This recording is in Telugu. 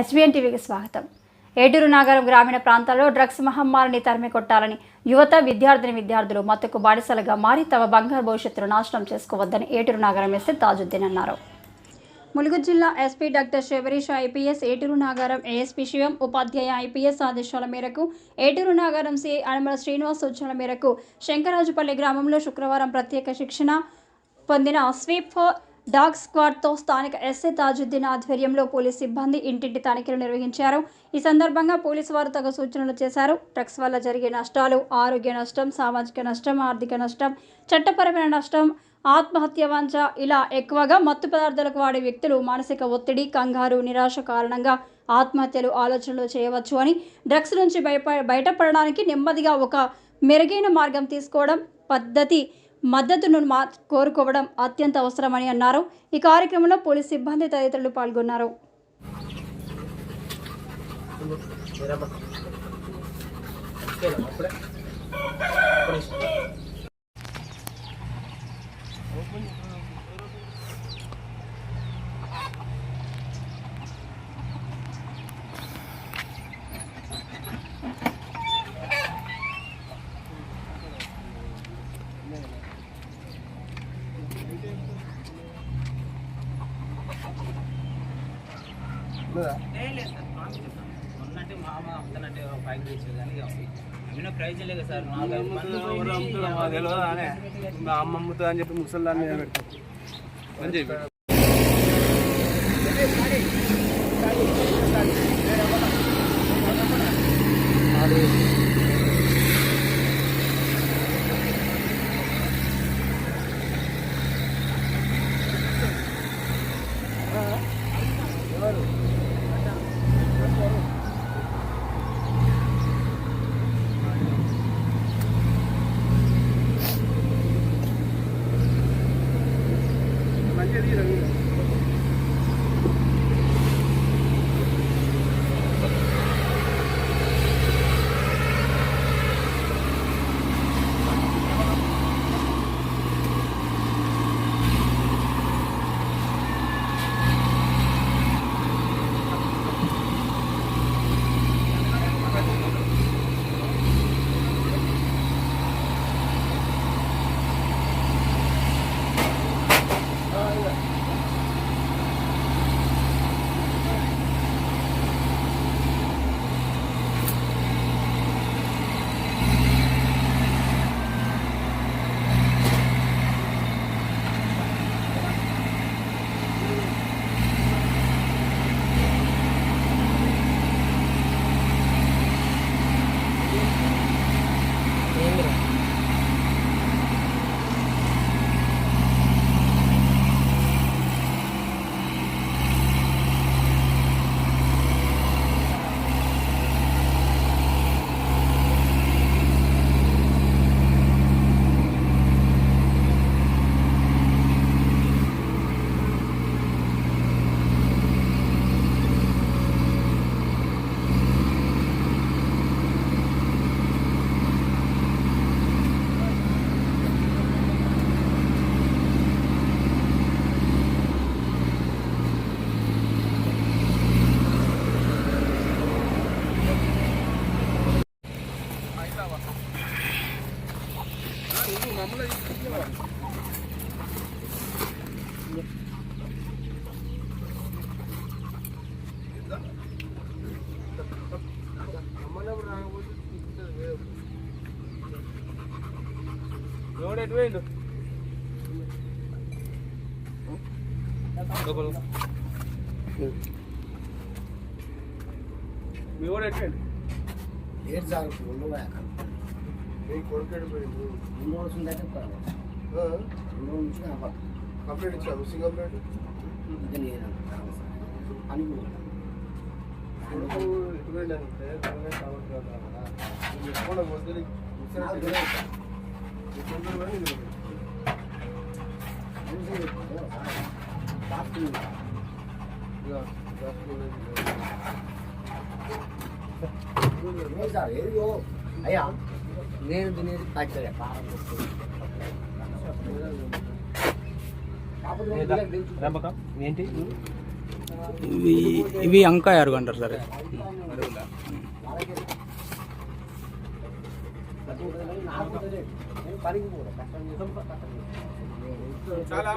హెచ్బిఎన్ టీవీకి స్వాగతం. ఏటూరు నాగరం గ్రామీణ ప్రాంతాల్లో డ్రగ్స్ మహమ్మారిని తరిమి కొట్టాలని యువత విద్యార్థిని విద్యార్థులు మత్తుకు బానిసలుగా మారి తమ బంగారు భవిష్యత్తును నాశనం చేసుకోవద్దని ఏటూరు నాగరం ఎస్సీ తాజుద్దీన్ అన్నారు. ములుగు జిల్లా SP doctor Shabareesh IPS Eturu Nagaram ASP Shivam Upadhyay IPS ఆదేశాల మేరకు ఏటూరు నాగారం సిఐ అనమల శ్రీనివాస్ సూచనల మేరకు శంకరాజుపల్లి గ్రామంలో శుక్రవారం ప్రత్యేక శిక్షణ పొందిన స్వీప్ ఫర్ డాగ్ స్క్వాడ్తో స్థానిక ఎస్ఐ తాజుద్దీన్ ఆధ్వర్యంలో పోలీస్ సిబ్బంది ఇంటింటి తనిఖీలు నిర్వహించారు. ఈ సందర్భంగా పోలీసు వారు తగు సూచనలు చేశారు. డ్రగ్స్ వల్ల జరిగే నష్టాలు ఆరోగ్య నష్టం సామాజిక నష్టం ఆర్థిక నష్టం చట్టపరమైన నష్టం ఆత్మహత్య వంచ ఇలా ఎక్కువగా మత్తు పదార్థాలకు వాడే వ్యక్తులు మానసిక ఒత్తిడి కంగారు నిరాశ కారణంగా ఆత్మహత్యలు ఆలోచనలు చేయవచ్చు అని డ్రగ్స్ నుంచి బయప బయటపడడానికి నెమ్మదిగా ఒక మెరుగైన మార్గం తీసుకోవడం పద్ధతి మద్దతును కోరుకోవడం అత్యంత అవసరమని అన్నారు. ఈ కార్యక్రమంలో పోలీస్ సిబ్బంది తదితరులు పాల్గొన్నారు. ఉన్నట్టు మామ అమ్ముతున్నట్టు పైకి తెచ్చేది కానీ ఇక అమ్మిన ప్రైజ్ లేదు సార్. నాలుగు మంది ఎవరు అమ్ముతారో మాకు తెలియదా అమ్మ అమ్ముతా అని చెప్పి ముసలిదాన్ని మీద పెడతాం ఎటు పోయిండు? మీ వాడు ఎటు పోయిండు? ఏడు సార్లు ఫోన్లో పోయిండు? ముందు వస్తుందంటే ఆ? ముందు నుంచి కనపడదు కంప్లైంట్ ఇచ్చావు? Missing complaint? ఇంకా నేను అని ఎటు. నువ్వు ఎప్పుడు వదిలి ఇది. ఇది అయ్యా? నేను తినేది కారం కాకపోతే ఏంటి ఇవి ఇవి అంకాయ అరుగు అంటారు సార్. చాలా.